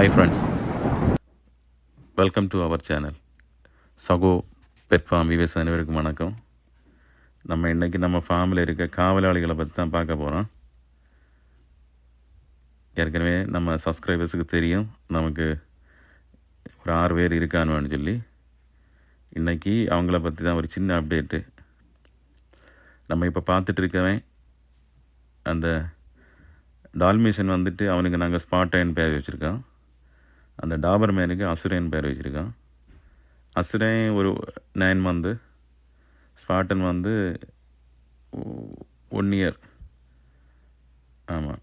Hi friends welcome to our channel சகோ pet farm விவஸ் அனைவருக்கும் வணக்கம். நம்ம இன்றைக்கி நம்ம ஃபார்மில் இருக்க காவலாளிகளை பற்றி தான் பார்க்க போகிறோம் ஏற்கனவே நம்ம சப்ஸ்கிரைபர்ஸுக்கு தெரியும். நமக்கு ஒரு ஆறு பேர் இருக்கானுன்னு சொல்லி. இன்றைக்கி அவங்கள பற்றி தான் ஒரு சின்ன அப்டேட்டு நம்ம இப்போ பார்த்துட்டு இருக்கவன் அந்த டால்மிஷன் வந்துட்டு அவனுக்கு நாங்கள் ஸ்பாட்டைன் பேர் வச்சுருக்கோம். அந்த டாபர் மேனுக்கு அசுரேன் பேர் வச்சுருக்கான். அசுரேன் ஒரு நைன் மந்த்து ஸ்பாட்டன் வந்து ஒன் இயர் ஆமாம்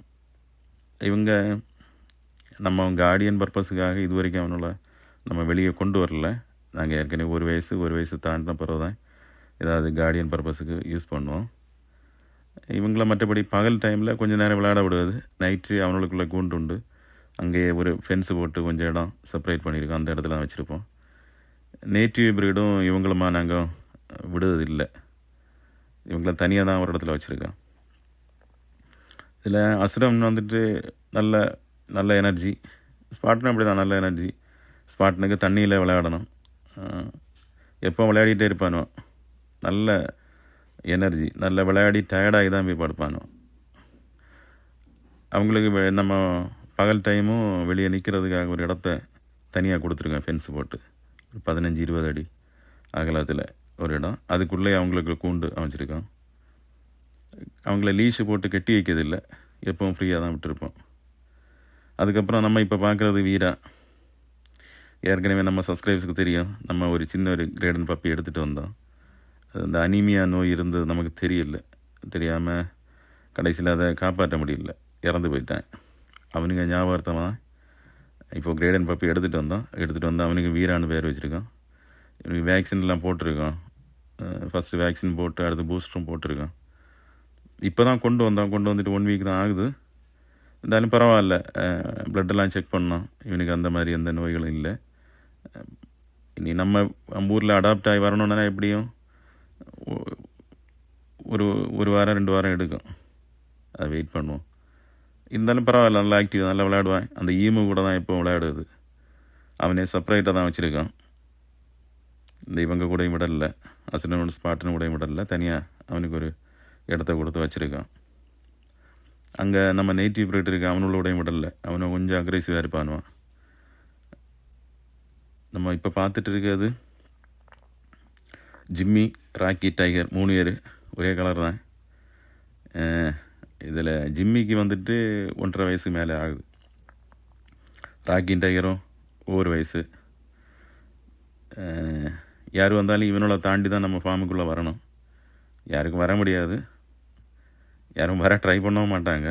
இவங்க நம்ம கார்டியன் பர்பஸுக்காக இது வரைக்கும் அவனோட நம்ம வெளியே கொண்டு வரல. நாங்கள் ஏற்கனவே ஒரு வயசு ஒரு வயசு தாண்டின பிறகு தான் ஏதாவது கார்டியன் பர்பஸுக்கு யூஸ் பண்ணுவோம். இவங்கள மற்றபடி பகல் டைமில் கொஞ்சம் நேரம் விளையாட விடுவது. நைட்டு அவனுக்குள்ளே கூண்டு உண்டு. அங்கேயே ஒரு ஃபென்ஸ் போட்டு கொஞ்சம் இடம் செப்பரேட் பண்ணியிருக்கோம். அந்த இடத்துல வச்சுருப்போம். நேட்டிவ் பிரீடும் இவங்களுமா நாங்கள் விடுவதில்லை இவங்கள தனியாக தான் ஒரு இடத்துல வச்சுருக்கோம். இதில் அசுரம்னு வந்துட்டு நல்ல நல்ல எனர்ஜி ஸ்பாட்னு அப்படி தான் நல்ல எனர்ஜி ஸ்பாட்னுக்கு தண்ணியில் விளையாடணும். எப்போ விளையாடிட்டே இருப்பானோ. நல்ல எனர்ஜி நல்ல விளையாடி டயர்டாகி தான் போய் படுப்பானோ. அவங்களுக்கு நம்ம பகல் டைமும் வெளியே நிற்கிறதுக்காக ஒரு இடத்த தனியாக கொடுத்துருங்க ஃபென்ஸ் போட்டு. ஒரு பதினஞ்சு இருபது அடி அகலத்தில் ஒரு இடம். அதுக்குள்ளே அவங்களுக்கு கூண்டு அமைச்சிருக்கோம் அவங்கள லீஷு போட்டு கட்டி வைக்கிறதில்ல. எப்பவும் ஃப்ரீயாக தான் விட்டுருப்போம். அதுக்கப்புறம் நம்ம இப்போ பார்க்குறது வீரா. ஏற்கனவே நம்ம சப்ஸ்கிரைபர்ஸ்க்கு தெரியும். நம்ம ஒரு சின்ன ஒரு கிரேடன் பப்பி எடுத்துகிட்டு வந்தோம் அது அந்த அனீமியா நோய் இருந்தது நமக்கு தெரியல. தெரியாமல் கடைசியில் அதை காப்பாற்ற முடியல. இறந்து போயிட்டேன். அவனுங்க ஞாபகார்த்தமாக இப்போ கிரேடன் பப்பி எடுத்துகிட்டு வந்தோம் எடுத்துகிட்டு வந்து அவனுக்கு வீரான்னு பேர் வச்சுருக்கோம் இவனுக்கு வேக்சின்லாம் போட்டிருக்கோம் ஃபஸ்ட்டு வேக்சின் போட்டு அடுத்து பூஸ்டரும் போட்டிருக்கோம் இப்போ தான் கொண்டு வந்தோம் கொண்டு வந்துட்டு ஒன் வீக் தான் ஆகுது. இருந்தாலும் பரவாயில்ல. ப்ளட்டெல்லாம் செக் பண்ணோம் இவனுக்கு அந்த மாதிரி எந்த நோய்களும் இல்லை. இனி நம்ம நம்ம ஊரில் அடாப்ட் ஆகி வரணுன்னா எப்படியும்? ஒரு ஒரு வாரம் ரெண்டு வாரம் எடுக்கும். அதை வெயிட் பண்ணுவோம். இருந்தாலும் பரவாயில்ல நல்லா ஆக்டிவ் நல்லா விளையாடுவான். அந்த ஈமு கூட தான் இப்போ விளையாடுது. அவனே செப்பரேட்டாக தான் வச்சுருக்கான். இந்த இவங்க கூடயும் விடலை. அசினோட ஸ்பாட்டின கூடயும் விடலை. தனியாக அவனுக்கு ஒரு இடத்த கொடுத்து வச்சுருக்கான். அங்கே நம்ம நேட்டிவ் பிரீட் இருக்கு அவனோடையும் விடலை. அவனை கொஞ்சம் அக்ரெசிவாக இருப்பானுவான். நம்ம இப்போ பார்த்துட்டு இருக்கிறது ஜிம்மி ராக்கி டைகர் மூணு பேர். ஒரே கலர் தான். இதில் ஜிம்மிக்கு வந்துட்டு ஒன்றரை வயசு மேலே ஆகுது. ராக்கி டைகரும் ஒவ்வொரு வயசு. யார் வந்தாலும் இவனோட தாண்டி தான் நம்ம ஃபார்முக்குள்ளே வரணும். யாருக்கும் வர முடியாது. யாரும் வர ட்ரை பண்ணவும் மாட்டாங்க.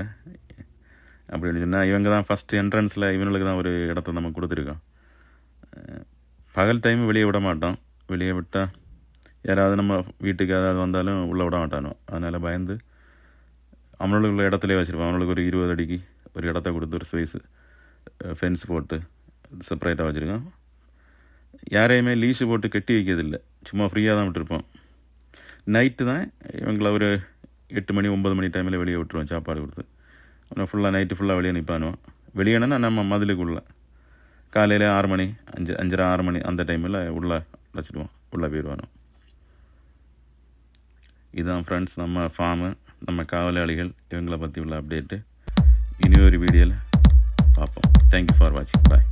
அப்படின்னு சொன்னால் இவங்க தான் ஃபஸ்ட் என்ட்ரன்ஸில் இவனுக்கு தான் ஒரு இடத்த நம்ம கொடுத்துருக்கோம். பகல் டைம் வெளியே விட மாட்டோம். வெளியே விட்டால் யாராவது நம்ம வீட்டுக்கு ஏதாவது வந்தாலும் உள்ளே விட மாட்டானோ அதனால் பயந்து அவனுக்கு உள்ள இடத்துலேயே வச்சுருப்பான். அவனுக்கு ஒரு இருபது அடிக்கு ஒரு இடத்த கொடுத்து ஒரு ஸ்பேஸு ஃபென்ஸ் போட்டு செப்பரேட்டாக வச்சுருக்கோம் யாரையுமே லீஸு போட்டு கட்டி வைக்கிறதில்ல. சும்மா ஃப்ரீயாக தான் விட்டுருப்போம் நைட்டு தான் இவங்களை ஒரு எட்டு மணி ஒம்பது மணி டைமில் வெளியே விட்டுருவோம் சாப்பாடு கொடுத்து. அவனை ஃபுல்லாக நைட்டு ஃபுல்லாக வெளியே நிற்பானுவோம் வெளியேனா நம்ம மதிலுக்குள்ள. காலையில் ஆறு மணி அஞ்சு அஞ்சரை ஆறு மணி அந்த டைமில் உள்ளே அழைச்சிடுவோம் உள்ளே போயிடுவானோ இதுதான் ஃப்ரெண்ட்ஸ் நம்ம ஃபார்மு நம்ம காவலாளிகள். இவங்களை பற்றி உள்ள அப்டேட்டு இனி ஒரு வீடியோவில் பார்ப்போம். தேங்க்யூ ஃபார் வாட்சிங் பாய்